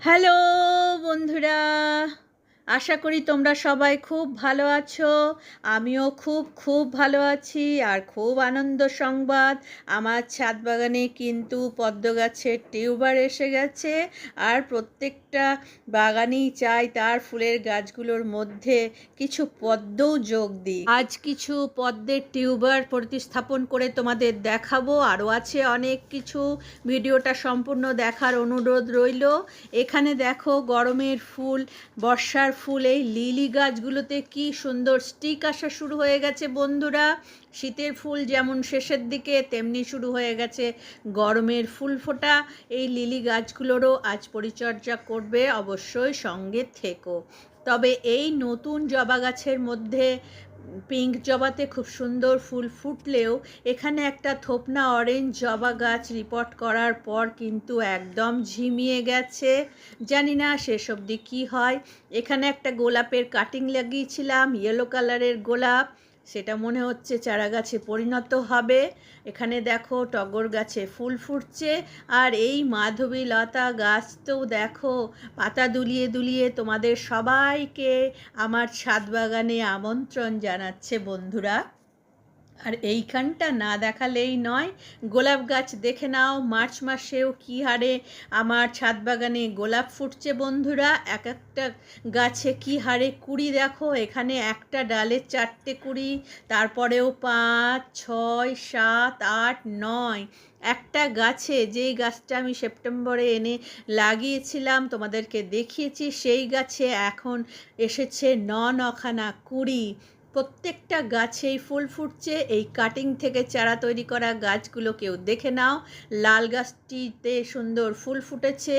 Hello বন্ধুরা আশা করি তোমরা সবাই খুব ভালো আছো। আমিও খুব খুব ভালো আছি আর খুব আনন্দ সংবাদ। আমার ছাদ বাগানে কিন্তু পদ্ম গাছের টিউবার এসে গেছে আর প্রত্যেকটা বাগানেই চাই তার ফুলের গাছগুলোর মধ্যে কিছু পদ্মও যোগ দিই। আজ কিছু পদ্মের টিউবার প্রতিস্থাপন করে তোমাদের দেখাবো। আরও আছে অনেক কিছু। ভিডিওটা সম্পূর্ণ দেখার অনুরোধ রইল। এখানে দেখো গরমের ফুল, বর্ষার ফুল, এই লিলি গাছগুলোতে কি সুন্দর স্টিক আসা শুরু হয়ে গেছে বন্ধুরা। শীতের ফুল যেমন শেষের দিকে, তেমনি শুরু হয়ে গেছে গরমের ফুল ফোটা। এই লিলি গাছগুলোরও আজ পরিচর্যা করবে অবশ্যই সঙ্গে থেকো। তবে এই নতুন জবা গাছের মধ্যে পিঙ্ক জবাতে খুব সুন্দর ফুল ফুটলেও এখানে একটা থোপনা অরেঞ্জ জবা গাছ রিপোর্ট করার পর কিন্তু একদম ঝিমিয়ে গেছে। জানি না শেষ অবধি কী হয়। এখানে একটা গোলাপের কাটিং লাগিয়েছিলাম ইয়েলো কালারের গোলাপ। সেটা মনে হচ্ছে চারা গাছে পরিণত হবে। এখানে দেখো টগর গাছে ফুল ফুটছে আর এই মাধবী লতা গাছ তো দেখো পাতা দুলিয়ে দুলিয়ে তোমাদের সবাইকে আমার ছাদ বাগানে আমন্ত্রণ জানাচ্ছে বন্ধুরা। আর এইখানটা না দেখালেই নয়। গোলাপ গাছ দেখে নাও, মার্চ মাসেও কী হারে আমার ছাদ বাগানে গোলাপ ফুটছে বন্ধুরা। এক একটা গাছে কী হারে কুড়ি দেখো, এখানে একটা ডালে চারটে কুড়ি, তারপরেও পাঁচ, ছয়, সাত, আট, নয়। একটা গাছে, যেই গাছটা আমি সেপ্টেম্বরে এনে লাগিয়েছিলাম, তোমাদেরকে দেখিয়েছি, সেই গাছে এখন এসেছে ন নখানা কুড়ি। প্রত্যেকটা গাছেই ফুল ফুটছে। এই কাটিং থেকে চারা তৈরি করা গাছগুলো কেউ দেখে নাও। লাল গাছটিতে সুন্দর ফুল ফুটেছে।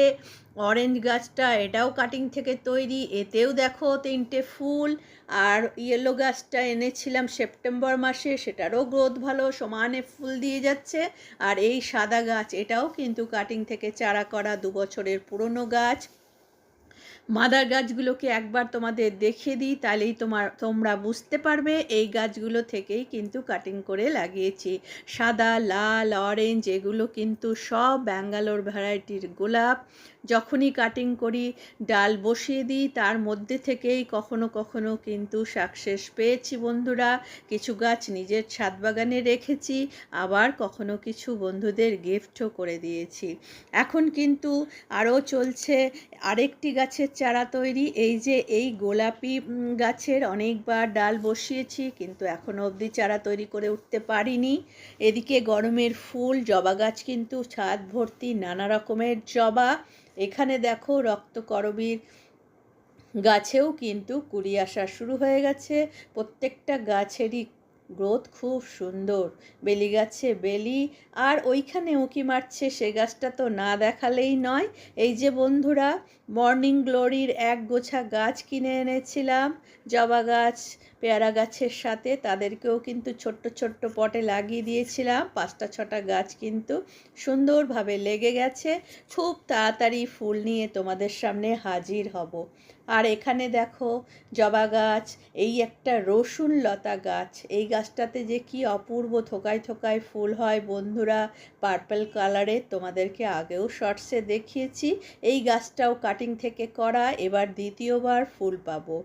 অরেঞ্জ গাছটা এটাও কাটিং থেকে তৈরি। এতেও দেখো তিনটে ফুল। আর ইয়েলো গাছটা এনেছিলাম সেপ্টেম্বর মাসে। সেটারও গ্রোথ ভালো, সমানে ফুল দিয়ে যাচ্ছে। আর এই সাদা গাছ, এটাও কিন্তু কাটিং থেকে চারা করা দু বছরের পুরনো গাছ। মাদার গাছগুলোকে একবার তোমাদের দেখিয়ে দিই, তাহলেই তোমার, তোমরা বুঝতে পারবে এই গাছগুলো থেকেই কিন্তু কাটিং করে লাগিয়েছি। সাদা, লাল অরেঞ্জ এগুলো কিন্তু সব ব্যাঙ্গালোর ভ্যারাইটির গোলাপ। যখনই কাটিং করি, ডাল বসিয়ে দিই, তার মধ্যে থেকেই কখনো কখনো কিন্তু সাকসেস পেয়েছি বন্ধুরা। কিছু গাছ নিজের ছাদ বাগানে রেখেছি, আবার কখনো কিছু বন্ধুদের গিফটও করে দিয়েছি। এখন কিন্তু আরও চলছে আরেকটি গাছের চারা তৈরি। এই যে এই গোলাপি গাছের অনেকবার ডাল বসিয়েছি, কিন্তু এখনও অবধি চারা তৈরি করে উঠতে পারিনি। এদিকে গরমের ফুল, জবা গাছ কিন্তু ছাদ ভর্তি নানা রকমের জবা। এখানে দেখো রক্তকরবীর গাছেও কিন্তু কুড়ি আসা শুরু হয়ে গেছে। প্রত্যেকটা গাছেরই গ্রোথ খুব সুন্দর। বেলি গাছে বেলি। আর ওইখানে উঁকি মারছে সে গাছটা তো না দেখালেই নয়। এই যে বন্ধুরা মর্নিং গ্লোরির এক গোছা গাছ কিনে এনেছিলাম। জবা গাছ, পেয়ারা গাছের সাথে তাদেরকেও কিন্তু ছোট্ট ছোট্ট পটে লাগিয়ে দিয়েছিলাম। পাঁচটা ছটা গাছ কিন্তু সুন্দরভাবে লেগে গেছে। খুব তাড়াতাড়ি ফুল নিয়ে তোমাদের সামনে হাজির হব। আর এখানে দেখো জবা গাছ, এই একটা রসুন লতা গাছ। এই গাছটাতে যে কি অপূর্ব থোকায় থোকায় ফুল হয় বন্ধুরা। পার্পল কালারে তোমাদেরকে আগেও শর্টসে দেখিয়েছি। এই গাছটাও কাটিং থেকে করা, এবার দ্বিতীয়বার ফুল পাবো।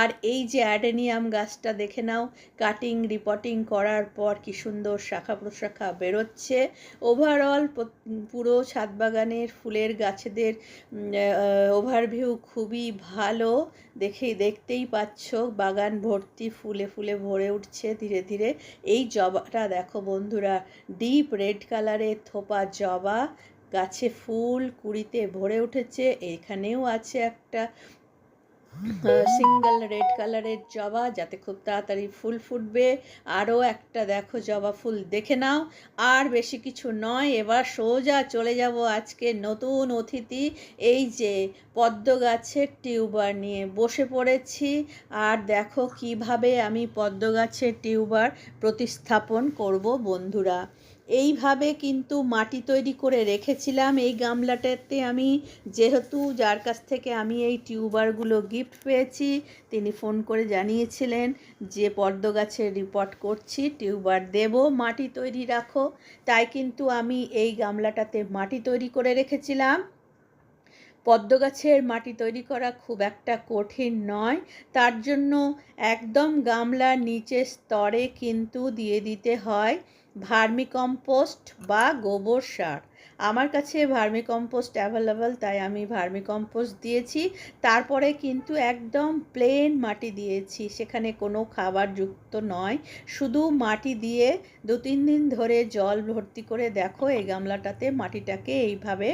আর এই যে অ্যাডেনিয়াম গাছটা দেখে নাও কাটিং রিপোর্টিং করার পর কি সুন্দর শাখা প্রশাখা বেরোচ্ছে। ওভারঅল পুরো ছাদ বাগানের ফুলের গাছেদের ওভারভিউ খুবই ভালো। দেখেই, দেখতেই পাচ্ছ, বাগান ভর্তি, ফুলে ফুলে ভরে উঠছে ধীরে ধীরে। এই জবাটা দেখো বন্ধুরা ডিপ রেড কালারের থোপা জবা। গাছে ফুল কুড়িতে ভরে উঠেছে। এখানেও আছে একটা সিঙ্গেল রেড কালারের জবা, যাতে খুব তাড়াতাড়ি ফুল ফুটবে। আরও একটা দেখো জবা ফুল, দেখে নাও। আর বেশি কিছু নয়, এবার সোজা চলে যাব আজকে নতুন অতিথি। এই যে পদ্ম গাছের টিউবার নিয়ে বসে পড়েছি। আর দেখো কীভাবে আমি পদ্ম গাছের টিউবার প্রতিস্থাপন করব বন্ধুরা। এইভাবে কিন্তু মাটি তৈরি করে রেখেছিলাম। এই গামলাটাতে আমি যেহেতু যার কাছ থেকে আমি এই টিউবারগুলো গিফট পেয়েছি, তিনি ফোন করে জানিয়েছিলেন যে পদ্ম গাছের রিপোর্ট করছি, টিউবার দেব, মাটি তৈরি রাখো। তাই কিন্তু আমি এই গামলাটাতে মাটি তৈরি করে রেখেছিলাম। পদ্ম গাছের মাটি তৈরি করা খুব একটা কঠিন নয়। তার জন্য একদম গামলার নিচে স্তরে কিন্তু দিয়ে দিতে হয় ভার্মিকম্পোস্ট বা গোবর সার। আমার কাছে ভার্মিকম্পোস্ট অ্যাভেলেবল তাই আমি ভার্মিকম্পোস্ট দিয়েছি। তারপরে কিন্তু একদম প্লেন মাটি দিয়েছি, সেখানে কোনো খাবার যুক্ত নয়। শুধু মাটি দিয়ে দু তিন দিন ধরে জল ভর্তি করে দেখো, এই গামলাটাতে মাটিটাকে এইভাবে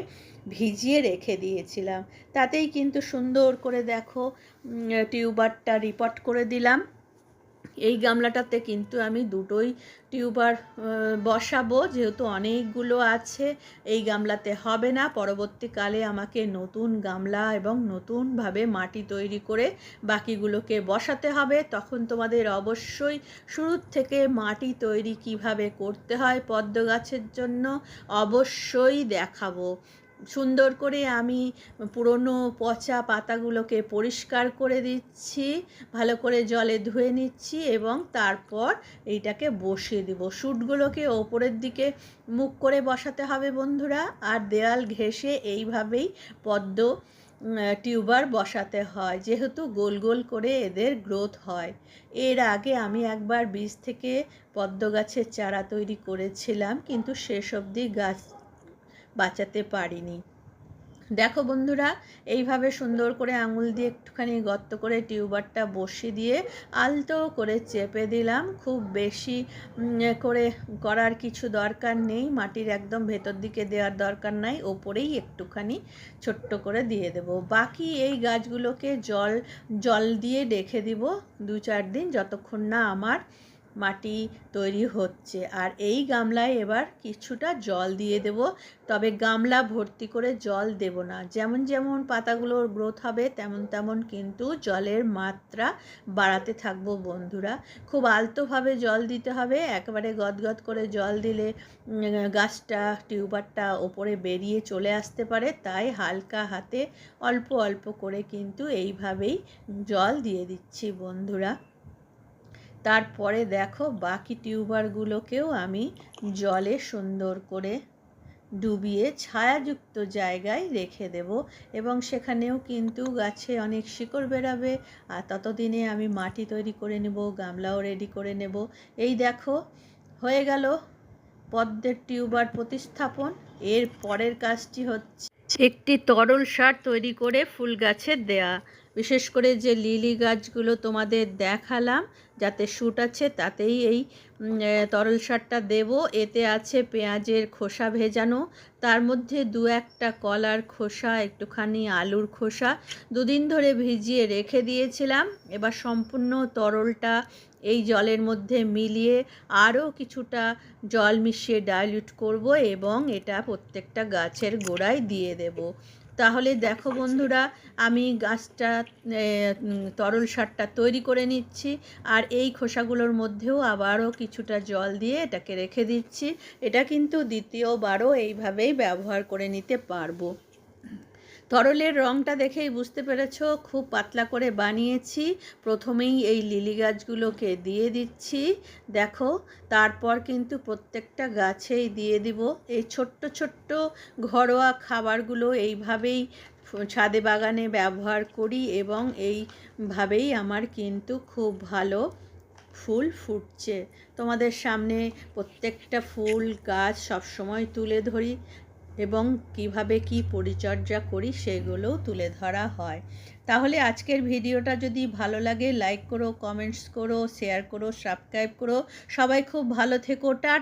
ভিজিয়ে রেখে দিয়েছিলাম। তাতেই কিন্তু সুন্দর করে দেখো টিউবারটা রিপোর্ট করে দিলাম। এই গামলাটাতে কিন্তু আমি দুটোই টিউবার বসাবো। যেহেতু অনেকগুলো আছে, এই গামলাতে হবে না। পরবর্তীকালে আমাকে নতুন গামলা এবং নতুনভাবে মাটি তৈরি করে বাকিগুলোকে বসাতে হবে। তখন তোমাদের অবশ্যই শুরুর থেকে মাটি তৈরি কীভাবে করতে হয় পদ্ম গাছের জন্য অবশ্যই দেখাবো। সুন্দর করে আমি পুরনো পচা পাতাগুলোকে পরিষ্কার করে দিচ্ছি, ভালো করে জলে ধুয়ে নিচ্ছি এবং তারপর এইটাকে বসিয়ে দিব। শ্যুটগুলোকে ওপরের দিকে মুখ করে বসাতে হবে বন্ধুরা, আর দেয়াল ঘেঁষে এইভাবেই পদ্ম টিউবার বসাতে হয়, যেহেতু গোল গোল করে এদের গ্রোথ হয়। এর আগে আমি একবার বীজ থেকে পদ্ম গাছের চারা তৈরি করেছিলাম, কিন্তু শেষ অবধি গাছ বাঁচাতে পারিনি। দেখো বন্ধুরা, এইভাবে সুন্দর করে আঙুল দিয়ে একটুখানি গর্ত করে টিউবারটা বসিয়ে দিয়ে আলতো করে চেপে দিলাম। খুব বেশি করে করার কিছু দরকার নেই। মাটির একদম ভেতর দিকে দেওয়ার দরকার নাই। ওপরেই একটুখানি ছোট্ট করে দিয়ে দেব। বাকি এই গাছগুলোকে জল জল দিয়ে রেখে দিব দু চার দিন, যতক্ষণ না আমার মাটি তৈরি হচ্ছে। আর এই গামলায় এবার কিছুটা জল দিয়ে দেব, তবে গামলা ভর্তি করে জল দেব না। যেমন যেমন পাতাগুলোর গ্রোথ হবে, তেমন তেমন কিন্তু জলের মাত্রা বাড়াতে থাকব বন্ধুরা। খুব আলতোভাবে জল দিতে হবে, একবারে গদগদ করে জল দিলে গাছটা, টিউবারটা ওপরে বেরিয়ে চলে আসতে পারে, তাই হালকা হাতে অল্প অল্প করে কিন্তু এইভাবেই জল দিয়ে দিচ্ছি বন্ধুরা। তারপরে দেখো বাকি টিউবারগুলোকেও আমি জলে সুন্দর করে ডুবিয়ে ছায়াযুক্ত জায়গায় রেখে দেব এবং সেখানেও কিন্তু গাছে অনেক শিকড় বেরাবে। আর ততদিনে আমি মাটি তৈরি করে নেব, গামলাও রেডি করে নেব। এই দেখো, হয়ে গেল পদ্মের টিউবার প্রতিস্থাপন। এর পরের কাজটি হচ্ছে একটি তরল সার তৈরি করে ফুল গাছের দেয়া। বিশেষ করে যে লিলি গাছগুলো তোমাদের দেখালাম, যাতে শ্যুট আছে তাতেই এই তরল সারটা দেব। এতে আছে পেঁয়াজের খোসা ভেজানো, তার মধ্যে দু একটা কলার খোসা, একটুখানি আলুর খোসা দুদিন ধরে ভিজিয়ে রেখে দিয়েছিলাম। এবার সম্পূর্ণ তরলটা এই জলের মধ্যে মিলিয়ে আরও কিছুটা জল মিশিয়ে ডাইলিউট করব এবং এটা প্রত্যেকটা গাছের গোড়ায় দিয়ে দেব। তাহলে দেখো বন্ধুরা, আমি গাছটা তরল সারটা তৈরি করে নিচ্ছি, আর এই খোসাগুলোর মধ্যেও আবারও কিছুটা জল দিয়ে এটাকে রেখে দিচ্ছি। এটা কিন্তু দ্বিতীয়বারও এইভাবেই ব্যবহার করে নিতে পারব। তরলের রঙটা দেখেই বুঝতে পেরেছ, খুব পাতলা করে বানিয়েছি। প্রথমেই এই লিলি গাছগুলোকে দিয়ে দিচ্ছি। দেখো, তারপর কিন্তু প্রত্যেকটা গাছেই দিয়ে দিব। এই ছোট্ট ছোট্ট ঘরোয়া খাবারগুলো এইভাবেই ছাদে বাগানে ব্যবহার করি এবং এইভাবেই আমার কিন্তু খুব ভালো ফুল ফুটছে। তোমাদের সামনে প্রত্যেকটা ফুল, গাছ সবসময় তুলে ধরি। এবং কীভাবে কি পরিচর্যা করি সেগুলোও তুলে ধরা হয়। তাহলে আজকের ভিডিওটা যদি ভালো লাগে লাইক করো কমেন্টস করো শেয়ার করো সাবস্ক্রাইব করো। সবাই খুব ভালো থেকো টা